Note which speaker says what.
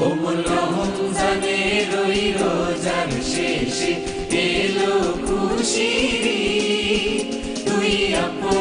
Speaker 1: কোমল রমজানের ওই রোজার শেষে এলো খুশির তুই আপন